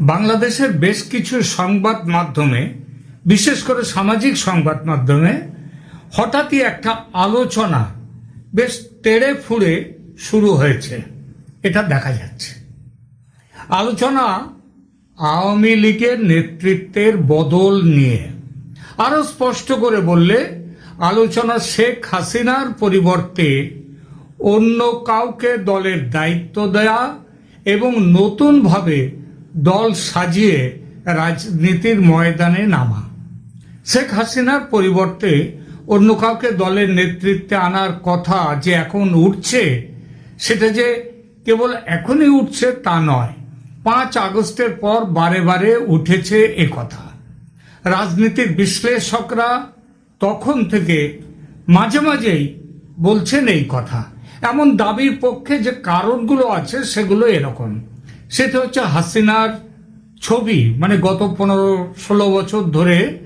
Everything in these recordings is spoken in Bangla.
বাংলাদেশের বেশ কিছু সংবাদ মাধ্যমে, বিশেষ করে সামাজিক সংবাদ মাধ্যমে, হঠাৎই একটা আলোচনা বেশ তেড়ে ফুড়ে শুরু হয়েছে। এটা দেখা যাচ্ছে। আলোচনা আওয়ামী লীগের নেতৃত্বের বদল নিয়ে। আরও স্পষ্ট করে বললে, আলোচনা শেখ হাসিনার পরিবর্তে অন্য কাউকে দলের দায়িত্ব দেয়া এবং নতুনভাবে দল সাজিয়ে রাজনীতির ময়দানে নামা। শেখ হাসিনার পরিবর্তে অন্য কাউকে দলের নেতৃত্বে আনার কথা যে এখন উঠছে, সেটা যে কেবল এখনই উঠছে তা নয়। পাঁচ আগস্টের পর বারে বারে উঠেছে এ কথা। রাজনীতির বিশ্লেষকরা তখন থেকে মাঝে মাঝেই বলছেন এই কথা। এমন দাবির পক্ষে যে কারণগুলো আছে সেগুলো এরকম। সেটা হচ্ছে হাসিনার ছবি। মানে গত পনেরো, ষোলো বছর ধরে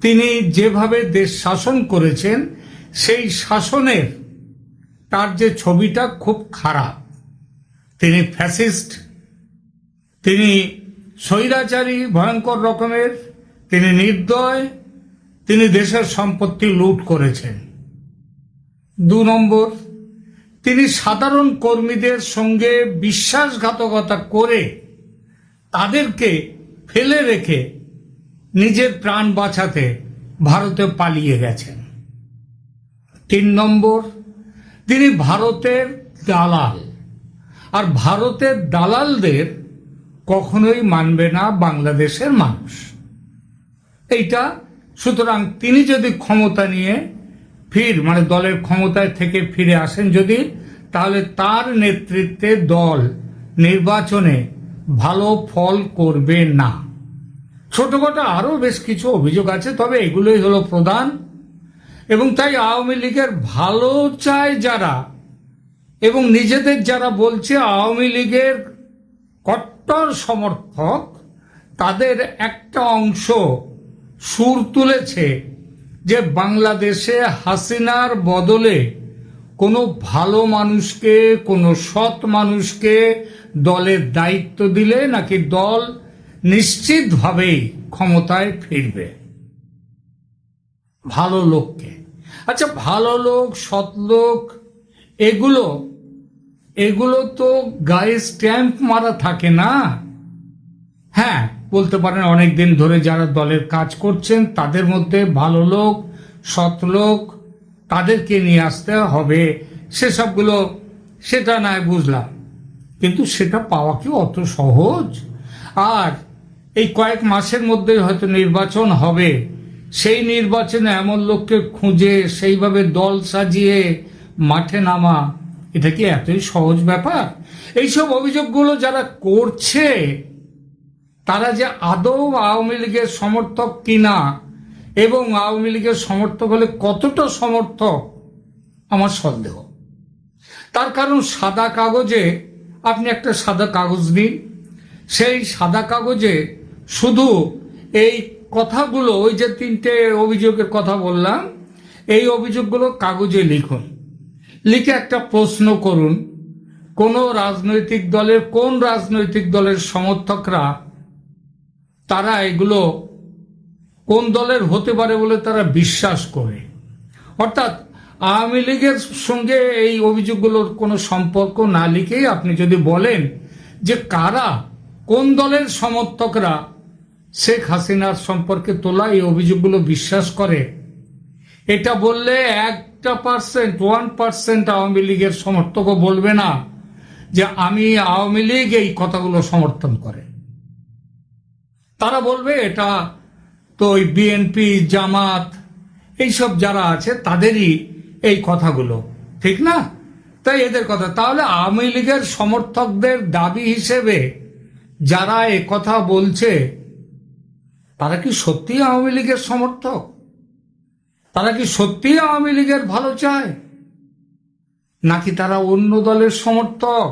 তিনি যেভাবে দেশ শাসন করেছেন, সেই শাসনের তার যে ছবিটা খুব খারাপ। তিনি ফ্যাসিস্ট, তিনি স্বৈরাচারী, ভয়ঙ্কর রকমের, তিনি নির্দয়, তিনি দেশের সম্পত্তি লুট করেছেন। দু নম্বর তিনি সাধারণ কর্মীদের সঙ্গে বিশ্বাসঘাতকতা করে তাদেরকে ফেলে রেখে নিজের প্রাণ বাঁচাতে ভারতে পালিয়ে গেছেন। তিন নম্বর, তিনি ভারতের দালাল। আর ভারতের দালালদের কখনোই মানবে না বাংলাদেশের মানুষ। এইটা, সুতরাং তিনি যদি ক্ষমতা নিয়ে ফির মানে দলের ক্ষমতায় থেকে ফিরে আসেন যদি, তাহলে তার নেতৃত্বে দল নির্বাচনে ভালো ফল করবে না। ছোটখাটো আরও বেশ কিছু অভিযোগ আছে, তবে এগুলোই হলো প্রধান। এবং তাই আওয়ামী লীগের ভালো চায় যারা, এবং নিজেদের যারা বলছে আওয়ামী লীগের কট্টর সমর্থক, তাদের একটা অংশ সুর তুলেছে যে বাংলাদেশে হাসিনার বদলে কোনো ভালো মানুষকে, কোনো সৎ মানুষকে দলের দায়িত্ব দিলে নাকি দল নিশ্চিতভাবেই ক্ষমতায় ফিরবে? ভালো লোককে। আচ্ছা ভালো লোক, সৎ লোক, এগুলো এগুলো তো গায়ে স্ট্যাম্প মারা থাকে না? হ্যাঁ বলতে পারেন অনেক দিন ধরে যারা দলের কাজ করছেন, তাদের মধ্যে ভালো লোক, সৎ লোক তাদেরকে নিয়ে আসতে হবে। সেসবগুলো সেটা নয় বুঝলাম। কিন্তু সেটা পাওয়া কি অত সহজ? আর এই কয়েক মাসের মধ্যে হয়তো নির্বাচন হবে। সেই নির্বাচনে এমন লোককে খুঁজে, সেইভাবে দল সাজিয়ে মাঠে নামা, এটা কি এতই সহজ ব্যাপার? এইসব অভিযোগগুলো যারা করছে তারা যে আদৌ আওয়ামী লীগের সমর্থক কিনা এবং আওয়ামী লীগের সমর্থক হলে কতটা সমর্থক, আমার সন্দেহ। তার কারণ সাদা কাগজে আপনি একটা সাদা কাগজ নিন। সেই সাদা কাগজে শুধু এই কথাগুলো, ওই যে তিনটে অভিযোগের কথা বললাম, এই অভিযোগগুলো কাগজে লিখুন। লিখে একটা প্রশ্ন করুন, কোন রাজনৈতিক দলের, কোন রাজনৈতিক দলের সমর্থকরা তারা এগুলো কোন দলের হতে পারে বলে তারা বিশ্বাস করে। অর্থাৎ আওয়ামী লীগের সঙ্গে এই অভিযোগগুলোর কোনো সম্পর্ক না লিখেই আপনি যদি বলেন যে কারা, কোন দলের সমর্থকরা শেখ হাসিনার সম্পর্কে তোলা এই অভিযোগগুলো বিশ্বাস করে, এটা বললে একটা পার্সেন্ট, ওয়ান পার্সেন্ট আওয়ামী লীগের সমর্থকও বলবে না যে আমি আওয়ামী লীগ এই কথাগুলো সমর্থন করে। তারা বলবে, এটা তো ওই বিএনপি জামাত, এইসব যারা আছে, তাদেরই এই কথাগুলো। ঠিক না? তাই এদের কথা। তাহলে আওয়ামী লীগের সমর্থকদের দাবি হিসেবে যারা এ কথা বলছে, তারা কি সত্যি আওয়ামী লীগের সমর্থক? তারা কি সত্যি আওয়ামী লীগের ভালো চায়? নাকি তারা অন্য দলের সমর্থক?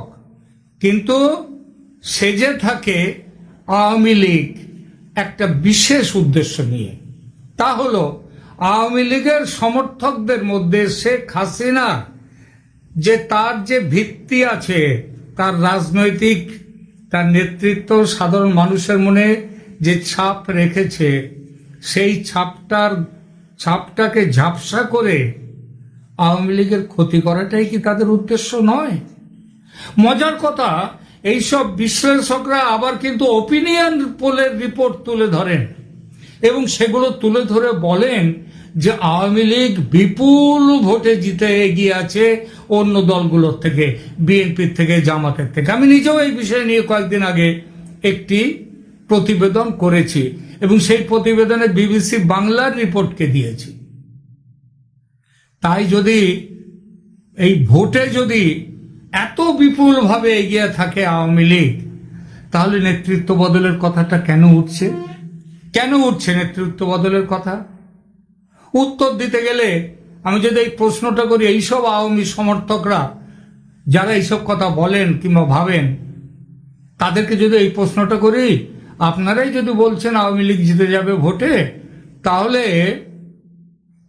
কিন্তু সেজে থাকে আওয়ামী লীগ একটা বিশেষ উদ্দেশ্য নিয়ে। তা হল, আওয়ামী লীগের সমর্থকদের মধ্যে শেখ হাসিনা যে তার যে ভিত্তি আছে, তার রাজনৈতিক, তার নেতৃত্ব সাধারণ মানুষের মনে যে ছাপ রেখেছে, সেই ছাপটার, ছাপটাকে ঝাপসা করে আওয়ামী লীগের ক্ষতি করাটাই কি তাদের উদ্দেশ্য নয়? মজার কথা এইসব বিশ্লেষকরা আবার কিন্তু ওপিনিয়ন পোলের রিপোর্ট তুলে ধরেন। এবং সেগুলো তুলে ধরে বলেন যে আওয়ামী লীগ বিপুল ভোটে জিতে এগিয়ে আছে অন্য দলগুলোর থেকে, বিএনপির থেকে, জামাতের থেকে। আমি নিজেও এই বিষয় নিয়ে কয়েকদিন আগে একটি প্রতিবেদন করেছি এবং সেই প্রতিবেদনে বিবিসি বাংলার রিপোর্টকে দিয়েছি। তাই যদি এই ভোটে যদি এত বিপুলভাবে এগিয়ে থাকে আওয়ামী লীগ, তাহলে নেতৃত্ব বদলের কথাটা কেন উঠছে? কেন উঠছে নেতৃত্ব বদলের কথা? উত্তর দিতে গেলে আমি যদি এই প্রশ্নটা করি, এইসব আওয়ামী সমর্থকরা, যারা এইসব কথা বলেন কিংবা ভাবেন, তাদেরকে যদি এই প্রশ্নটা করি, আপনারাই যদি বলছেন আওয়ামী লীগ জিতে যাবে ভোটে, তাহলে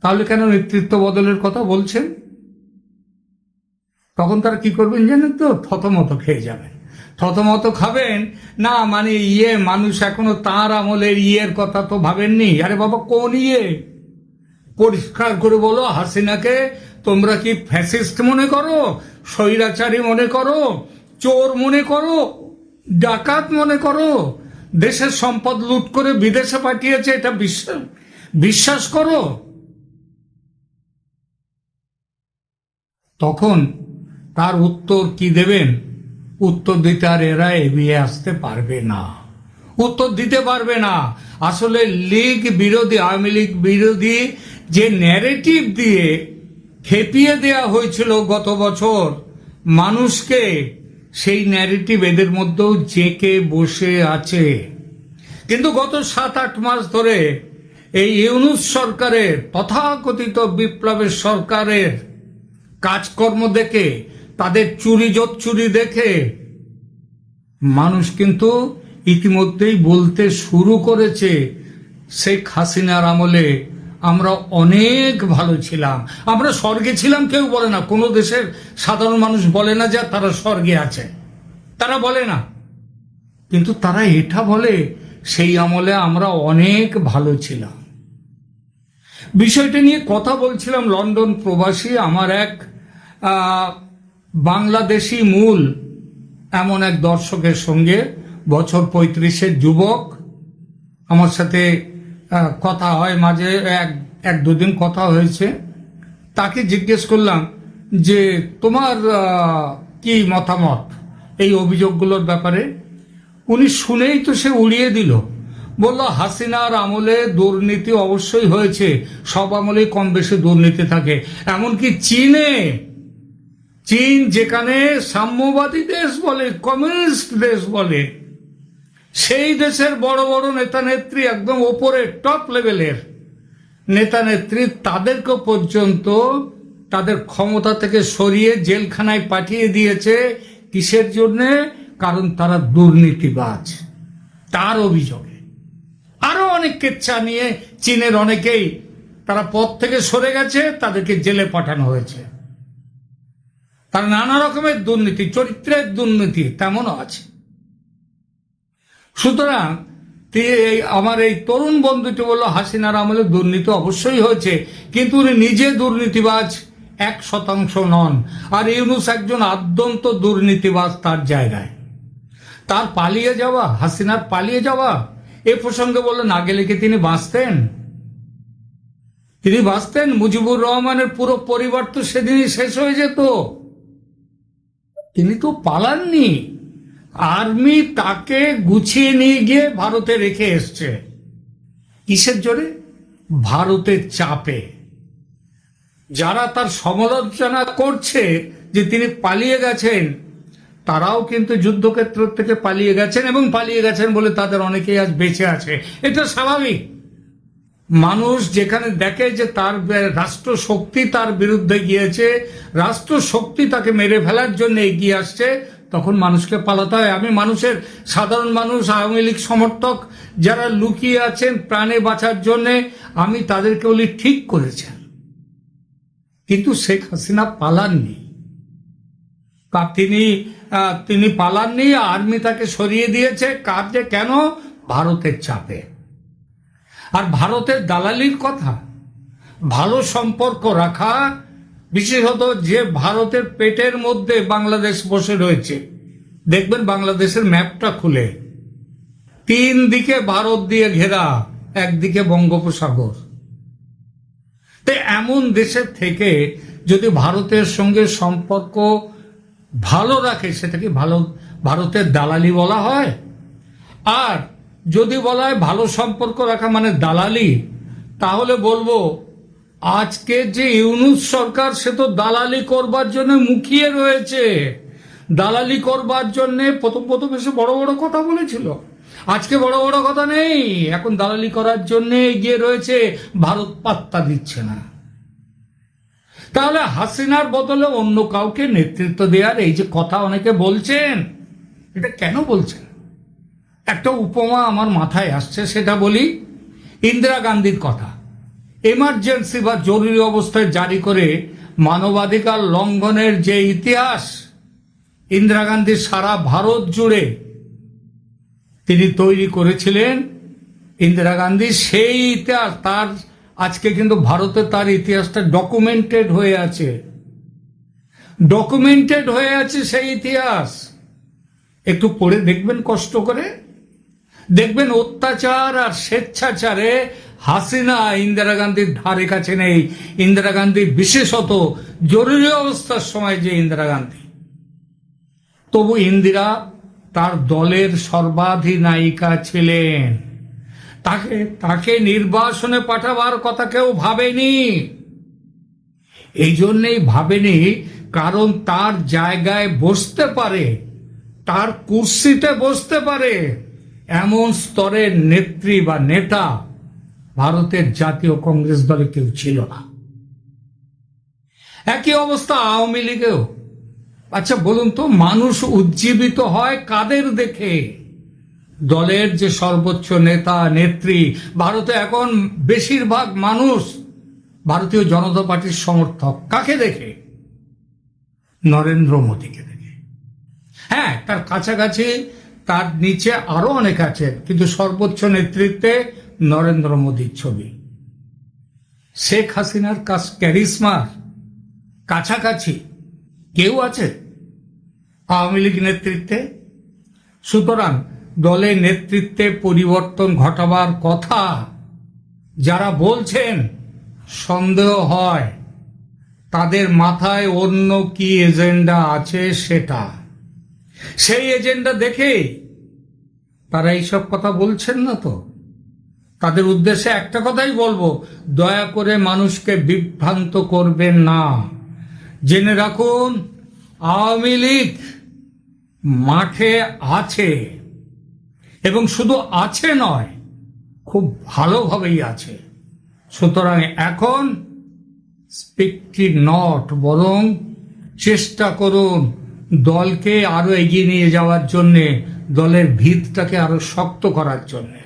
তাহলে কেন নেতৃত্ব বদলের কথা বলছেন? তখন তারা কি করবেন জানেন তো? থতমত খেয়ে যাবেন। থতমত খাবেন? না মানে ইয়ে মানুষ এখনও তার আমলের ইয়ের কথা তো ভাবেননি। আরে বাবা, কোন ইয়ে? পরিষ্কার করে বলো, হাসিনাকে তোমরা কি ফ্যাসিস্ট মনে করো? স্বৈরাচারী মনে করো? চোর মনে করো? ডাকাত মনে করো? দেশের সম্পদ লুট করে বিদেশে পাঠিয়েছে, এটা বিশ্বাস বিশ্বাস করো? তখন তার উত্তর কি দেবেন? উত্তর দিতে আর এরা এগিয়ে আসতে পারবে না। উত্তর দিতে পারবে না। আসলে লীগ বিরোধী, আওয়ামী লীগ বিরোধী যে ন্যারেটিভ দিয়ে খেপিয়ে দেয়া হয়েছিল গত বছর, মানুষকে সেই ন্যারেটিভ এদের মধ্যেও জেঁকে বসে আছে। কিন্তু গত সাত আট মাস ধরে এই ইউনুস সরকারের, তথাকথিত বিপ্লবের সরকারের কাজকর্ম দেখে তাদের চুরি চুরি দেখে। মানুষ কিন্তু ইতিমধ্যেই বলতে শুরু করেছে, শেখ হাসিনার আমলে আমরা অনেক ভালো ছিলাম। আমরা স্বর্গে ছিলাম কেউ বলে না। কোনো দেশের সাধারণ মানুষ বলে না যে তারা স্বর্গে আছে। তারা বলে না। কিন্তু তারা এটা বলে, সেই আমলে আমরা অনেক ভালো ছিলাম। বিষয়টা নিয়ে কথা বলছিলাম লন্ডন প্রবাসী আমার এক বাংলাদেশি মূল এমন এক দর্শকের সঙ্গে বছর পঁয়ত্রিশের যুবক, আমার সাথে কথা হয় মাঝে, এক এক দুদিন কথা হয়েছে। তাকে জিজ্ঞেস করলাম যে, তোমার কি মতামত এই অভিযোগগুলোর ব্যাপারে? উনি শুনেই তো সে উড়িয়ে দিল। বলল, হাসিনার আমলে দুর্নীতি অবশ্যই হয়েছে। সব আমলেই কম বেশি দুর্নীতি থাকে। এমনকি চীনে চীন যেখানে সাম্যবাদী দেশ বলে, কমিউনিস্ট দেশ বলে, সেই দেশের বড় বড় নেতা নেত্রী একদম ওপরে টপ লেভেলের নেতা নেত্রী তাদেরকে পর্যন্ত তাদের ক্ষমতা থেকে সরিয়ে জেলখানায় পাঠিয়ে দিয়েছে কিসের জন্যে? কারণ তারা দুর্নীতিবাজ। তার অভিযোগে। আরও অনেক কেচ্ছা নিয়ে চীনের অনেকেই তারা পথ থেকে সরে গেছে, তাদেরকে জেলে পাঠানো হয়েছে। তার নানা রকমের দুর্নীতি, চরিত্রের দুর্নীতি তেমনও আছে। সুতরাং আমার এই তরুণ বন্ধুটি বলল, হাসিনার আমলে দুর্নীতি অবশ্যই হয়েছে, কিন্তু উনি নিজে দুর্নীতিবাজ এক শতাংশ নন। আর ইউনুস একজন আদ্যন্ত দুর্নীতিবাজ তার জায়গায়। তার পালিয়ে যাওয়া, হাসিনার পালিয়ে যাওয়া, এ প্রসঙ্গে বললেন না গেলে কি তিনি বাঁচতেন। তিনি বাঁচতেন, মুজিবুর রহমানের পুরো পরিবার তো সেদিনই শেষ হয়ে যেত। তিনি তো পালাননি। আর্মি তাকে গুছিয়ে নিয়ে গিয়ে ভারতে রেখে এসছে। কিসের জোরে? ভারতের চাপে। যারা তার সমালোচনা করছে যে তিনি পালিয়ে গেছেন, তারাও কিন্তু যুদ্ধক্ষেত্র থেকে পালিয়ে গেছেন এবং পালিয়ে গেছেন বলে তাদের অনেকেই আজ বেঁচে আছে। এটা স্বাভাবিক। মানুষ যেখানে দেখে যে তার বে- রাষ্ট্র শক্তি তার বিরুদ্ধে গিয়েছে রাষ্ট্র শক্তি তাকে মেরে ফেলার জন্য এগিয়ে আসছে, তখন মানুষকে পালাতে হয়। আমি মানুষের সাধারণ মানুষ, আওয়ামী লীগ সমর্থক, যারা লুকিয়ে আছেন প্রাণে বাঁচার জন্যে, আমি তাদেরকে বলি, ঠিক করেছেন। কিন্তু শেখ হাসিনা পালাননি। তা তিনি তিনি পালাননি, আর্মি তাকে সরিয়ে দিয়েছে। কাজে কেন? ভারতের চাপে। আর ভারতের দালালির কথা। ভালো সম্পর্ক রাখা, বিশেষত যে ভারতের পেটের মধ্যে বাংলাদেশ বসে রয়েছে। দেখবেন বাংলাদেশের ম্যাপটা খুলে। তিন দিকে ভারত দিয়ে ঘেরা, একদিকে বঙ্গোপসাগর। তো এমন দেশের থেকে যদি ভারতের সঙ্গে সম্পর্ক ভালো রাখে, সেটাকে ভালো ভারতের দালালি বলা হয়। আর যদি বলা হয় ভালো সম্পর্ক রাখা মানে দালালি, তাহলে বলব আজকে যে ইউনুস সরকার সে তো দালালি করবার জন্য মুখিয়ে রয়েছে। দালালি করবার জন্য প্রথম প্রথম এসে বড় বড় কথা বলেছিল। আজকে বড় বড় কথা নেই। এখন দালালি করার জন্য এগিয়ে রয়েছে, ভারত পাত্তা দিচ্ছে না। তাহলে হাসিনার বদলে অন্য কাউকে নেতৃত্ব দেওয়ার এই যে কথা অনেকে বলছেন, এটা কেন বলছেন? একটা উপমা আমার মাথায় আসছে, সেটা বলি, ইন্দিরা গান্ধীর কথা। এমার্জেন্সি বা জরুরি অবস্থায় জারি করে মানবাধিকার লঙ্ঘনের যে ইতিহাস, ইন্দিরা গান্ধী সারা ভারত জুড়ে তিনি তৈরি করেছিলেন, ইন্দিরা গান্ধী সেই ইতিহাস, তার আজকে কিন্তু ভারতে তার ইতিহাসটা ডকুমেন্টেড হয়ে আছে। ডকুমেন্টেড হয়ে আছে সেই ইতিহাস। একটু পড়ে দেখবেন কষ্ট করে। দেখবেন অত্যাচার আর স্বেচ্ছাচারে হাসিনা ইন্দিরা গান্ধীর ধারে কাছে নেই। ইন্দিরা গান্ধী বিশেষত জরুরি অবস্থার সময় যে ইন্দিরা গান্ধী। তবু ইন্দিরা তার দলের সর্বাধিনায়িকা ছিলেন। তাকে তাকে নির্বাসনে পাঠাবার কথা কেউ ভাবেনি। এই জন্যেই ভাবেনি কারণ তার জায়গায় বসতে পারে, তার কুর্সিতে বসতে পারে। এমন স্তরের নেত্রী বা নেতা ভারতের জাতীয় কংগ্রেস দলে কেউ ছিল না। একই অবস্থা আওয়ামী লীগেও। আচ্ছা বলুন তো, মানুষ উজ্জীবিত হয় কাদের দেখে? দলের যে সর্বোচ্চ নেতা, নেত্রী, ভারতে এখন বেশিরভাগ মানুষ ভারতীয় জনতা পার্টির সমর্থক। কাকে দেখে? নরেন্দ্র মোদীকে দেখে। হ্যাঁ তার কাছাকাছি তার নিচে আরও অনেক আছেন কিন্তু সর্বোচ্চ নেতৃত্বে নরেন্দ্র মোদীর ছবি। শেখ হাসিনার কাছ ক্যারিসমার কাছাকাছি। কেউ আছে? আওয়ামী লীগ নেতৃত্বে? সুতরাং দলে নেতৃত্বে পরিবর্তন ঘটাবার কথা যারা বলছেন, সন্দেহ হয়। তাদের মাথায় অন্য কি এজেন্ডা আছে সেটা। সেই এজেন্ডা দেখে তারা এইসব কথা বলছেন না তো? তাদের উদ্দেশ্যে একটা কথাই বলব, দয়া করে মানুষকে বিভ্রান্ত করবেন না। জেনে রাখুন, আওয়ামী লীগ মাঠে আছে এবং শুধু আছে নয়, খুব ভালোভাবেই আছে। সুতরাং এখন স্পিকটি নট বরং চেষ্টা করুন দলকে আরও এগিয়ে নিয়ে যাওয়ার জন্যে দলের ভিতটাকে আরও শক্ত করার জন্যে।